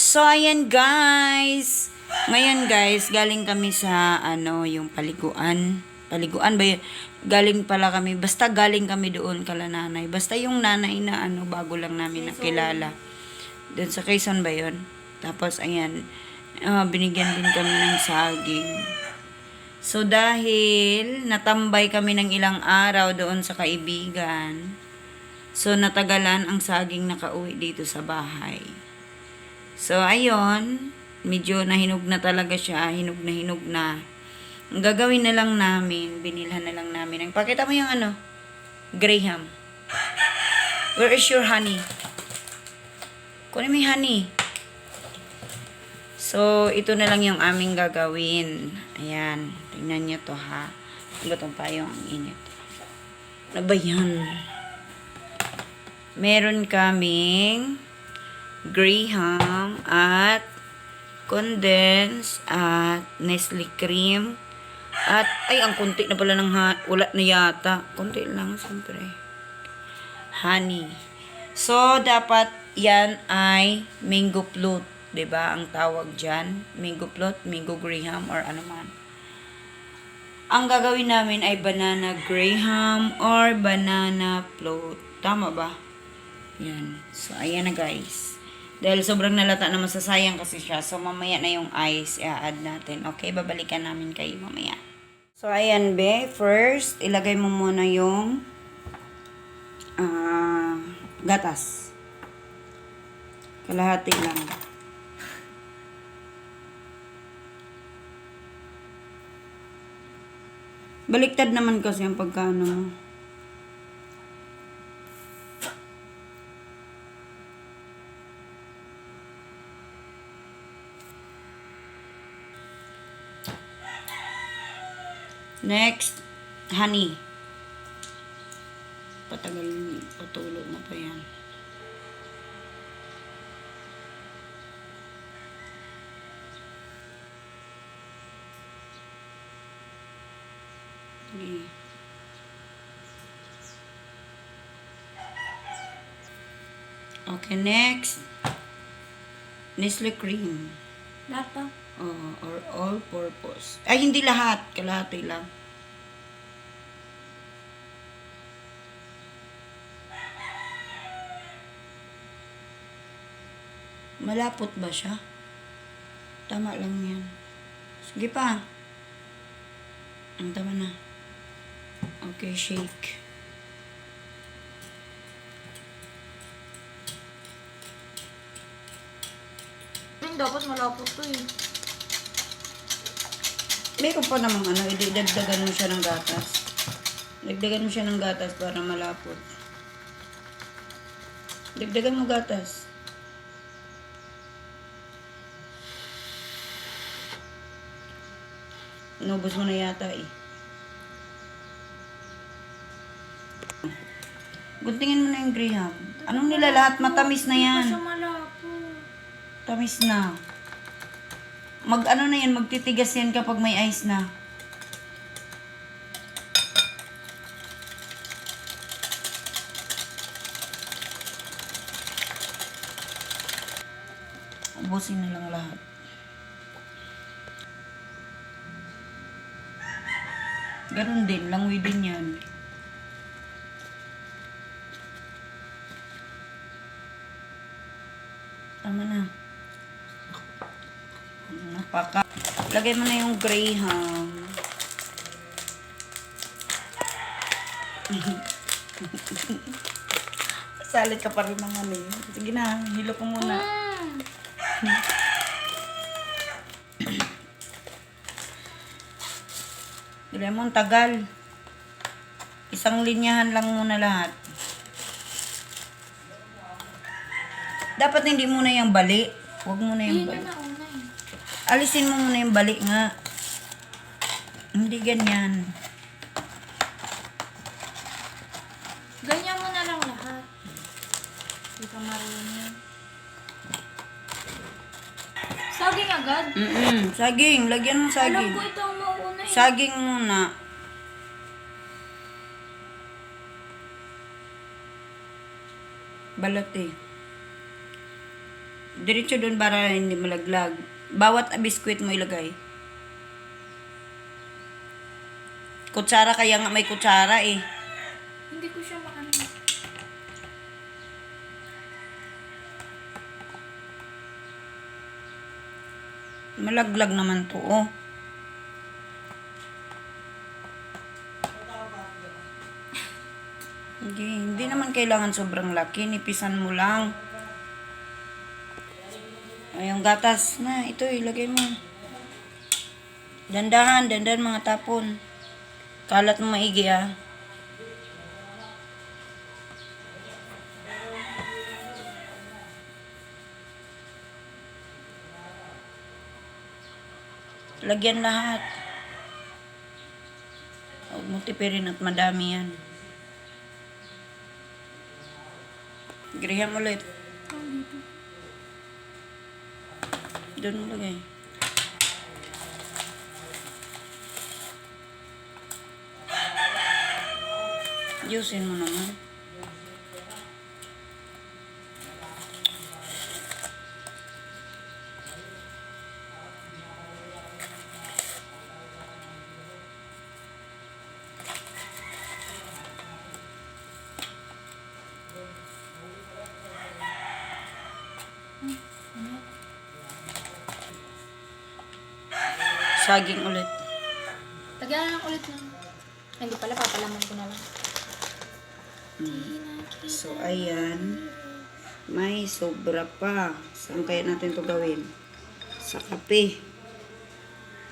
So, ayan guys. Ngayon guys, galing kami sa ano, yung paliguan. Paliguan ba yun? Galing pala kami. Basta galing kami doon kala nanay. Basta yung nanay na ano, bago lang namin nakilala. Doon sa Quezon ba yun? Tapos, ayan, ah, binigyan din kami ng saging. So, dahil natambay kami ng ilang araw doon sa kaibigan, so natagalan ang saging nakauwi dito sa bahay. So, ayun, medyo nahinog na talaga siya, hinog na hinog na. Ang gagawin na lang namin, binilhan na lang namin. Ang pakita mo yung ano, Graham. Where is your honey? Kunin mo yung honey. So, ito na lang yung aming gagawin. Ayan. Tingnan nyo to ha. Lutong tayo ang init. Ano ba yan? Meron kaming Graham at condense at Nestle cream. At ay ang konti na pala ng ha- wala na yata. Konti lang siyempre. Honey. So dapat yan ay mango float ba ang tawag diyan mango float mango graham or ano man. Ang gagawin namin ay banana graham or banana float. Tama ba? Yan. So ayan na guys dahil sobrang nalata na masasayang kasi siya. So, mamaya na yung ice i-add natin. Okay, babalikan namin kayo mamaya. So, ayan, be. First, ilagay mo muna yung ah, gatas. Kalahati lang. Baliktad naman kasi ang pagkano mo. Next, honey. Patagal, patulog na pa yan. Okay. Okay, next. Nestle cream. Lahat Oo, or all purpose. Ay, hindi lahat. Kalahati lang. Malapot ba siya? Tama lang yan. Sige pa. Ang tama na. Okay, shake. Dapat malapot to eh. Meron pa namang ano, idagdagan mo siya ng gatas. Dagdagan mo siya ng gatas para malapot. Dagdagan mo gatas. Nubos mo na yata eh. Guntingin mo na yung graham. Anong nila lahat? Matamis na yan. Tamis na. Mag ano na yan, magtitigas yan kapag may ice na. Ubusin na lang lahat. Ganun din, langoy din yan. Tama na. Napaka. Lagay mo na yung graham. Salit ka pa rin ng ano yun. Sige na, hilo ko muna. Mm. Lemon, tagal. Isang linyahan lang muna lahat. Dapat hindi muna yung bali. Huwag muna yung Yun bali. Alisin mo muna yung bali nga. Hindi ganyan. Ganyan mo na lang lahat. Hindi ka marunong. Saging agad? Mm-mm. Saging. Lagyan mo Alam saging. ko ito ang mauna eh. Saging muna. Balat eh. Diretso doon para hindi malaglag. Bawat biskwit mo ilagay. Kutsara kaya nga may kutsara eh. Hindi ko siya maano. Malaglag naman to, oh. Hindi, hindi naman kailangan sobrang laki. Nipisan mo lang. Ay, yung gatas na. Ito, ilagay mo. Dandahan, dandahan mga tapon. Kalat mo maigi, ah. Lagyan lahat. Huwag mo tipirin at madami yan. Griham ulit. Doon mo lagay. Yusin mo naman. Saging ulit. Tagalan lang ulit ng... Ay, Hindi pala, papalaman ko na lang. So, ayan. May sobra pa. Saan kaya natin to gawin? Sa kape.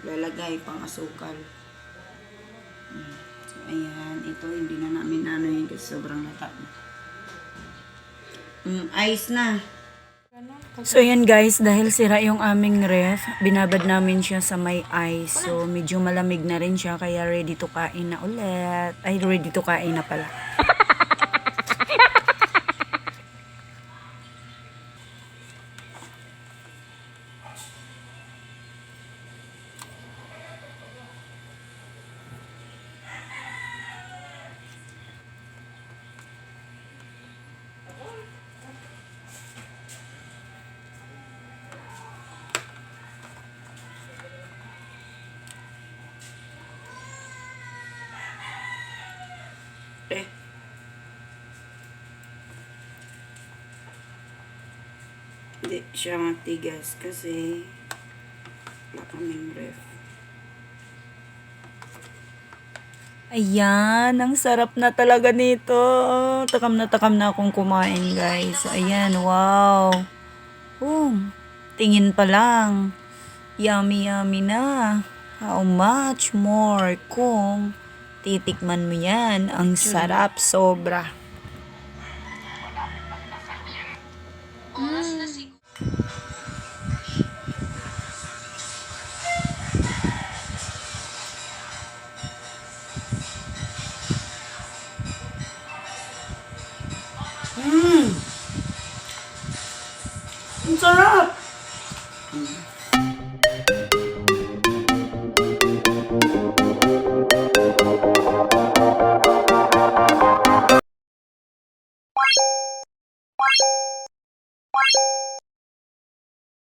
Lalagay pang asukal. Mm. So, ayan. Ito, hindi na namin ano yun kasi sobrang lata na. Mm, ice na. So, yan guys, dahil sira yung aming ref, binabad namin siya sa may ice. So, medyo malamig na rin siya, kaya ready to kain na ulit. Ay, ready to kain na pala. Hindi siya matigas kasi wala kaming ref. Ayan, ang sarap na talaga nito. Takam na takam na akong kumain, guys. Ayan, wow. Oh, tingin pa lang. Yummy, yummy na. How much more kung titikman mo yan? Ang sarap, sobra. Ang sarap!